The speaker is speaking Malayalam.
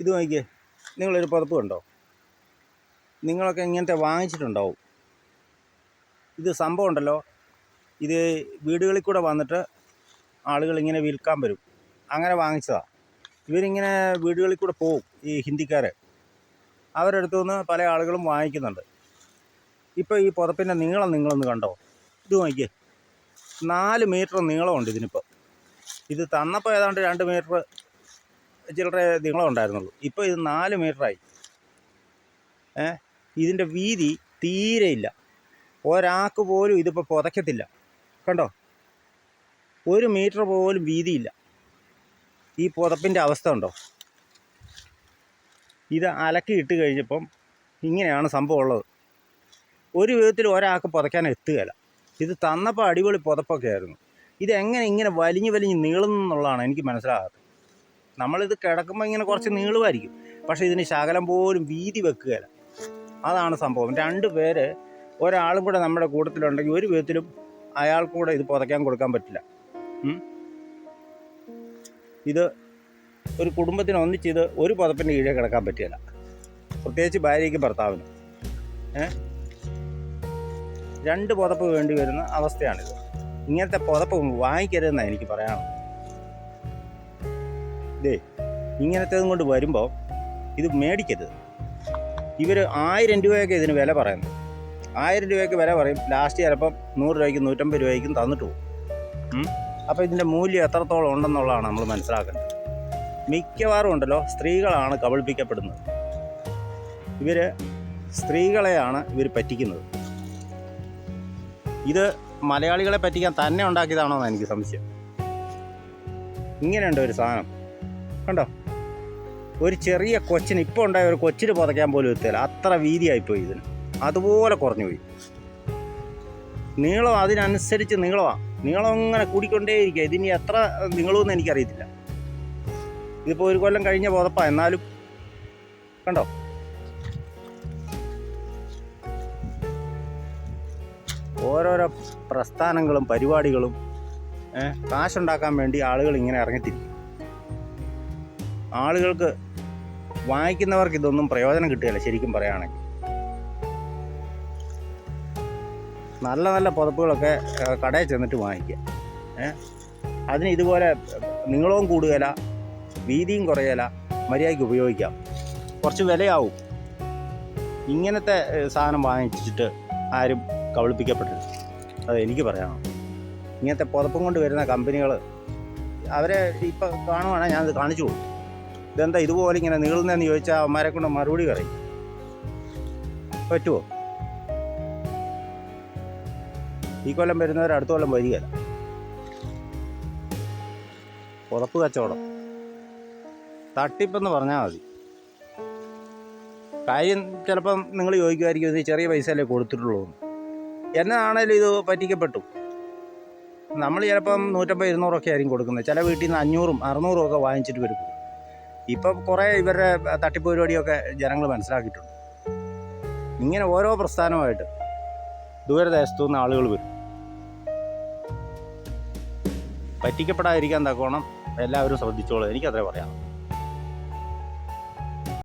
ഇത് നോക്കിയേ നിങ്ങളൊരു പുതപ്പ് കണ്ടോ? നിങ്ങളൊക്കെ ഇങ്ങനത്തെ വാങ്ങിച്ചിട്ടുണ്ടാവും. ഇത് സംഭവം ഉണ്ടല്ലോ ഇത് വീടുകളിൽ കൂടെ വന്നിട്ട് ആളുകൾ ഇങ്ങനെ വിൽക്കാൻ വരും. അങ്ങനെ വാങ്ങിച്ചതാണ് ഇവരിങ്ങനെ വീടുകളിൽ കൂടെ പോവും ഈ ഹിന്ദിക്കാരെ. അവരടുത്തു നിന്ന് പല ആളുകളും വാങ്ങിക്കുന്നുണ്ട്. ഇപ്പോൾ ഈ പുതപ്പിന്റെ നീളം നിങ്ങളൊന്ന് കണ്ടോ? ഇത് നോക്കിയേ നാല് മീറ്റർ നീളമുണ്ട് ഇതിനിപ്പോൾ ഇത് തന്നപ്പോൾ ഏതാണ്ട് രണ്ട് മീറ്റർ ചില്ലറ നീളം ഉണ്ടായിരുന്നുള്ളൂ. ഇപ്പോൾ ഇത് നാല് മീറ്ററായി. ഏ? ഇതിന്റെ വീതി തീരെയില്ല ഒരാൾക്ക് പോലും ഇതിപ്പോൾ പുതയ്ക്കത്തില്ല. കണ്ടോ? ഒരു മീറ്റർ പോലും വീതിയില്ല. ഈ പുതപ്പിന്റെ അവസ്ഥ ഉണ്ടോ? ഇത് അലക്കി ഇട്ട് കഴിഞ്ഞപ്പം ഇങ്ങനെയാണ് സംഭവം ഉള്ളത്. ഒരു വിധത്തിൽ ഒരാൾക്ക് പുതയ്ക്കാൻ എത്തുകയില്ല. ഇത് തന്നപ്പോൾ അടിപൊളി പുതപ്പൊക്കെ ആയിരുന്നു ഇതെങ്ങനെ ഇങ്ങനെ വലിഞ്ഞ് വലിഞ്ഞ് നീളുന്നു എന്നുള്ളതാണ് എനിക്ക് മനസ്സിലാകാത്തത്. നമ്മളിത് കിടക്കുമ്പോൾ ഇങ്ങനെ കുറച്ച് നീളുമായിരിക്കും. പക്ഷേ ഇതിന് ശകലം പോലും വീതി വെക്കുകയില്ല. അതാണ് സംഭവം. രണ്ട് പേര് ഒരാളും കൂടെ നമ്മുടെ കൂട്ടത്തിലുണ്ടെങ്കിൽ ഒരു വിധത്തിലും അയാൾക്കും കൂടെ ഇത് പുതയ്ക്കാൻ കൊടുക്കാൻ പറ്റില്ല. ഇത് ഒരു കുടുംബത്തിന് ഒന്നിച്ചിത് ഒരു പുതപ്പിന്റെ കീഴേ കിടക്കാൻ പറ്റില്ല പ്രത്യേകിച്ച് ഭാര്യയ്ക്ക് ഭർത്താവിന്. ഏ? രണ്ട് പുതപ്പ് വേണ്ടി വരുന്ന അവസ്ഥയാണിത്. ഇങ്ങനത്തെ പുതപ്പ് വാങ്ങിക്കരുതെന്നാണ് എനിക്ക് പറയാനുള്ളത്. ഇതേ ഇങ്ങനത്തേതും കൊണ്ട് വരുമ്പോൾ ഇത് മേടിക്കരുത്. ഇവർ ആയിരം രൂപയൊക്കെ ഇതിന് വില പറയുന്നത് ആയിരം രൂപയ്ക്ക് വില പറയും. ലാസ്റ്റ് ചിലപ്പം നൂറ് രൂപയ്ക്കും നൂറ്റമ്പത് രൂപയ്ക്കും തന്നിട്ട് പോകും. അപ്പോൾ ഇതിന്റെ മൂല്യം എത്രത്തോളം ഉണ്ടെന്നുള്ളതാണ് നമ്മൾ മനസ്സിലാക്കേണ്ടത്. മിക്കവാറും ഉണ്ടല്ലോ സ്ത്രീകളാണ് കബളിപ്പിക്കപ്പെടുന്നത്. ഇവർ സ്ത്രീകളെയാണ് ഇവർ പറ്റിക്കുന്നത്. ഇത് മലയാളികളെ പറ്റിക്കാൻ തന്നെ ഉണ്ടാക്കിയതാണോ എന്ന് എനിക്ക് സംശയം. ഇങ്ങനെയുണ്ട് ഒരു സാധനം. കണ്ടോ? ഒരു ചെറിയ കൊച്ചിന് ഇപ്പോൾ ഉണ്ടായ ഒരു കൊച്ചിന് പുതയ്ക്കാൻ പോലും എത്തില്ല. അത്ര വീതിയായിപ്പോയി ഇതിന്. അതുപോലെ കുറഞ്ഞു പോയി. നീളം അതിനനുസരിച്ച് നീളമാണ് നീളം ഇങ്ങനെ കൂടിക്കൊണ്ടേയിരിക്കുക. ഇതിനി എത്ര നീളമെന്ന് എനിക്കറിയത്തില്ല. ഇതിപ്പോൾ ഒരു കൊല്ലം കഴിഞ്ഞ പുതപ്പ എന്നാലും. കണ്ടോ? ഓരോരോ പ്രസ്ഥാനങ്ങളും പരിപാടികളും കാശുണ്ടാക്കാൻ വേണ്ടി ആളുകൾ ഇങ്ങനെ ഇറങ്ങിത്തിരിക്കും. ആളുകൾക്ക് വായിക്കുന്നവർക്ക് ഇതൊന്നും പ്രയോജനം കിട്ടുകയില്ല ശരിക്കും പറയുകയാണെങ്കിൽ. നല്ല നല്ല പുതപ്പുകളൊക്കെ കടയിൽ ചെന്നിട്ട് വാങ്ങിക്കുക. അതിന് ഇതുപോലെ നീളവും കൂടുകയില്ല വീതിയും കുറയല മര്യാദയ്ക്ക് ഉപയോഗിക്കാം. കുറച്ച് വിലയാവും. ഇങ്ങനത്തെ സാധനം വാങ്ങിച്ചിട്ട് ആരും കബളിപ്പിക്കപ്പെട്ടില്ല അത് എനിക്ക് പറയാം ഇങ്ങനത്തെ പുതപ്പും കൊണ്ട് വരുന്ന കമ്പനികൾ അവരെ ഇപ്പം കാണുവാണെങ്കിൽ ഞാനത് കാണിച്ചു കൊടുക്കും. ഇതെന്താ ഇതുപോലെ ഇങ്ങനെ നീളുന്നതെന്ന് ചോദിച്ചാൽ അവന്മാരെ കൊണ്ട് മറുപടി പറയും. പറ്റുമോ ഈ കൊല്ലം വരുന്നവർ അടുത്ത കൊല്ലം വരികയില്ല. പുതപ്പ് കച്ചവടം. തട്ടിപ്പെന്ന് പറഞ്ഞാൽ മതി. കാര്യം ചിലപ്പം നിങ്ങൾ ചോദിക്കുമായിരിക്കും ഇത് ചെറിയ പൈസയല്ലേ കൊടുത്തിട്ടുള്ളൂ എന്ന്. എന്നാണേലും ഇത് പറ്റിക്കപ്പെട്ടു. നമ്മൾ ചിലപ്പം നൂറ്റമ്പത് ഇരുന്നൂറൊക്കെ ആയിരിക്കും കൊടുക്കുന്നത്. ചില വീട്ടിൽ നിന്ന് അഞ്ഞൂറും അറുന്നൂറും ഒക്കെ വാങ്ങിച്ചിട്ട് വരും. ഇപ്പം കുറേ ഇവരുടെ തട്ടിപ്പ് പരിപാടിയൊക്കെ ജനങ്ങൾ മനസ്സിലാക്കിയിട്ടുണ്ട്. ഇങ്ങനെ ഓരോ പ്രസ്ഥാനമായിട്ട് ദൂരദേശത്തു നിന്ന് ആളുകൾ വരും. പറ്റിക്കപ്പെടാതിരിക്കാൻ തക്കോണം എല്ലാവരും ശ്രദ്ധിച്ചോളൂ. എനിക്കത്രേ പറയാം